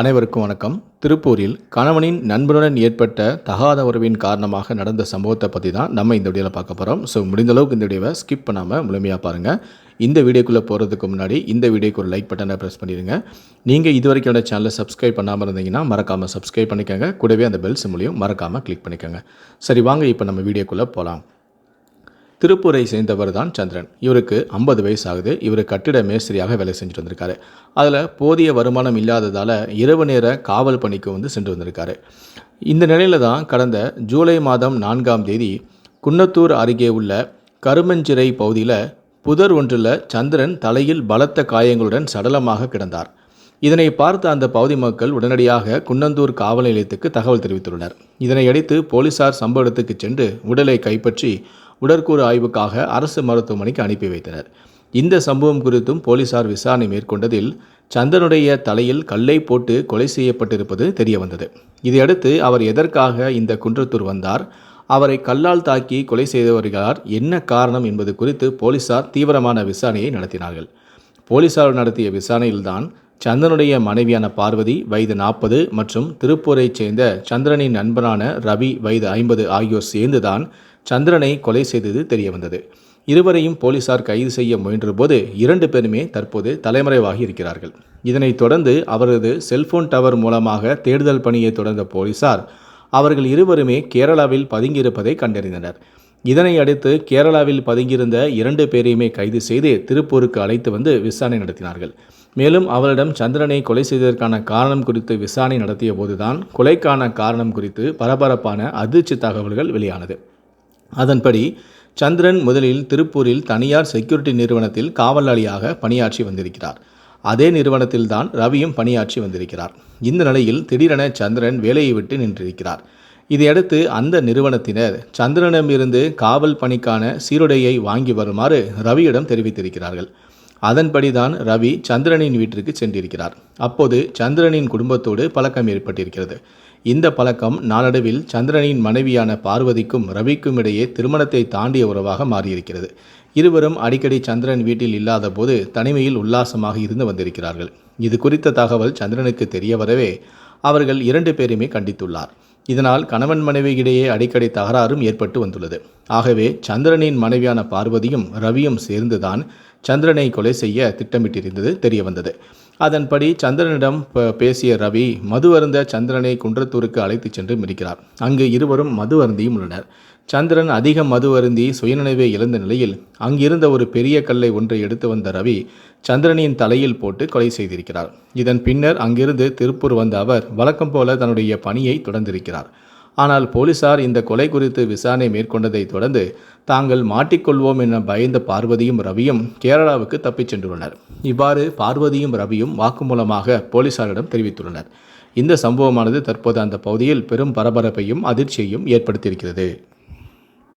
அனைவருக்கும் வணக்கம். திருப்பூரில் கணவனின் நண்பனுடன் ஏற்பட்ட தகாத உறவின் காரணமாக நடந்த சம்பவத்தை பற்றி தான் நம்ம இந்த வீடியோவில் பார்க்க போகிறோம் ஸோ முடிந்த அளவுக்கு இந்த வீடியோவை ஸ்கிப் பண்ணாமல் முழுமையாக பாருங்கள் இந்த வீடியோக்குள்ளே போகிறதுக்கு முன்னாடி இந்த வீடியோக்கு ஒரு லைக் பட்டனை ப்ரெஸ் பண்ணிடுங்க நீங்கள் இது வரைக்கும் என்னோட சேனலை சப்ஸ்கிரைப் பண்ணாமல் இருந்தீங்கன்னா மறக்காமல் சப்ஸ்கிரைப் பண்ணிக்கோங்க. கூடவே அந்த பெல் சிம்லையும் மறக்காமல் கிளிக் பண்ணிக்கோங்க. சரி வாங்க இப்போ நம்ம வீடியோக்குள்ளே போகலாம் திருப்பூரை சேர்ந்தவர் தான் சந்திரன். இவருக்கு ஐம்பது வயசு ஆகுது இவர் கட்டிட மேஸ்திரியாக வேலை செஞ்சுட்டு வந்திருக்காரு. அதில் போதிய வருமானம் இல்லாததால் இரவு நேர காவல் பணிக்கு வந்து சென்று வந்திருக்காரு. இந்த நிலையில தான் கடந்த ஜூலை மாதம் நான்காம் தேதி குன்னத்தூர் அருகே உள்ள கருமஞ்சிறை பகுதியில் புதர் ஒன்றில் சந்திரன் தலையில் பலத்த காயங்களுடன் சடலமாக கிடந்தார். இதனை பார்த்த அந்த பகுதி மக்கள் உடனடியாக குன்னந்தூர் காவல் நிலையத்துக்கு தகவல் தெரிவித்துள்ளனர். இதனையடுத்து போலீசார் சம்பவ இடத்துக்கு சென்று உடலை கைப்பற்றி உடற்கூறு ஆய்வுக்காக அரசு மருத்துவமனைக்கு அனுப்பி வைத்தனர். இந்த சம்பவம் குறித்தும் போலீசார் விசாரணை மேற்கொண்டதில் சந்திரனுடைய தலையில் கல்லை போட்டு கொலை செய்யப்பட்டிருப்பது தெரியவந்தது. இதையடுத்து அவர் எதற்காக இந்த குன்றத்தூர் வந்தார்? அவரை கல்லால் தாக்கி கொலை செய்தவர்களார் என்ன காரணம் என்பது குறித்து போலீசார் தீவிரமான விசாரணையை நடத்தினார்கள். போலீசார் நடத்திய விசாரணையில்தான் சந்திரனுடைய மனைவியான பார்வதி வயது நாற்பது மற்றும் திருப்பூரைச் சேர்ந்த சந்திரனின் நண்பனான ரவி வயது ஐம்பது ஆகியோர் சேர்ந்துதான் சந்திரனை கொலை செய்தது தெரிய வந்தது இருவரையும் போலீசார் கைது செய்ய முயன்றபோது இரண்டு பேருமே தற்போது தலைமறைவாகி இருக்கிறார்கள். இதனைத் தொடர்ந்து அவரது செல்போன் டவர் மூலமாக தேடுதல் பணியை தொடர்ந்த போலீசார் அவர்கள் இருவருமே கேரளாவில் பதுங்கியிருப்பதை கண்டறிந்தனர். இதனை அடுத்து கேரளாவில் பதுங்கியிருந்த இரண்டு பேரையுமே கைது செய்து திருப்பூருக்கு அழைத்து வந்து விசாரணை நடத்தினார்கள். மேலும் அவரிடம் சந்திரனை கொலை செய்ததற்கான காரணம் குறித்து விசாரணை நடத்திய போதுதான் கொலைக்கான காரணம் குறித்து பரபரப்பான அதிர்ச்சி தகவல்கள் வெளியானது. அதன்படி சந்திரன் முதலில் திருப்பூரில் தனியார் செக்யூரிட்டி நிறுவனத்தில் காவலாளியாக பணியாற்றி வந்திருக்கிறார். அதே நிறுவனத்தில்தான் ரவியும் பணியாற்றி வந்திருக்கிறார். இந்த நிலையில் திடீரென சந்திரன் வேலையை விட்டு நின்றிருக்கிறார். இதையடுத்து அந்த நிறுவனத்தினர் சந்திரனிடமிருந்து காவல் பணிக்கான சீருடையை வாங்கி வருமாறு ரவியிடம் தெரிவித்திருக்கிறார்கள். அதன்படிதான் ரவி சந்திரனின் வீட்டிற்கு சென்றிருக்கிறார். அப்போது சந்திரனின் குடும்பத்தோடு பழக்கம் ஏற்பட்டிருக்கிறது. இந்த பழக்கம் நாளடைவில் சந்திரனின் மனைவியான பார்வதிக்கும் ரவிக்கும் இடையே திருமணத்தை தாண்டிய உறவாக மாறியிருக்கிறது. இருவரும் அடிக்கடி சந்திரன் வீட்டில் இல்லாத போது தனிமையில் உல்லாசமாக இருந்து வந்திருக்கிறார்கள். இது குறித்த தகவல் சந்திரனுக்கு தெரிய வரவே அவர்கள் இரண்டு பேருமே கண்டித்துள்ளார். இதனால் கணவன் மனைவி இடையே அடிக்கடி தகராறும் ஏற்பட்டு வந்துள்ளது. ஆகவே சந்திரனின் மனைவியான பார்வதியும் ரவியும் சேர்ந்துதான் சந்திரனை கொலை செய்ய திட்டமிட்டிருந்தது தெரிய வந்தது. அதன்படி சந்திரனிடம் பேசிய ரவி மது அருந்த சந்திரனை குன்றத்தூருக்கு அழைத்துச் சென்று மிதிக்கிறார். அங்கு இருவரும் மது அருந்தியும் உள்ளனர். சந்திரன் அதிக மது அருந்தி சுயநினைவை இழந்த நிலையில் அங்கிருந்த ஒரு பெரிய கல்லை ஒன்றை எடுத்து வந்த ரவி சந்திரனின் தலையில் போட்டு கொலை செய்திருக்கிறார். இதன் பின்னர் அங்கிருந்து திருப்பூர் வந்த அவர் வழக்கம் போல தன்னுடைய பணியை தொடர்ந்திருக்கிறார். ஆனால் போலீசார் இந்த கொலை குறித்து விசாரணை மேற்கொண்டதை தொடர்ந்து தாங்கள் மாட்டிக்கொள்வோம் என பயந்த பார்வதியும் ரவியும் கேரளாவுக்கு தப்பிச் சென்றுள்ளனர். இவ்வாறு பார்வதியும் ரவியும் வாக்குமூலமாக போலீசாரிடம் தெரிவித்துள்ளனர். இந்த சம்பவமானது தற்போது அந்த பகுதியில் பெரும் பரபரப்பையும் அதிர்ச்சியையும் ஏற்படுத்தியிருக்கிறது.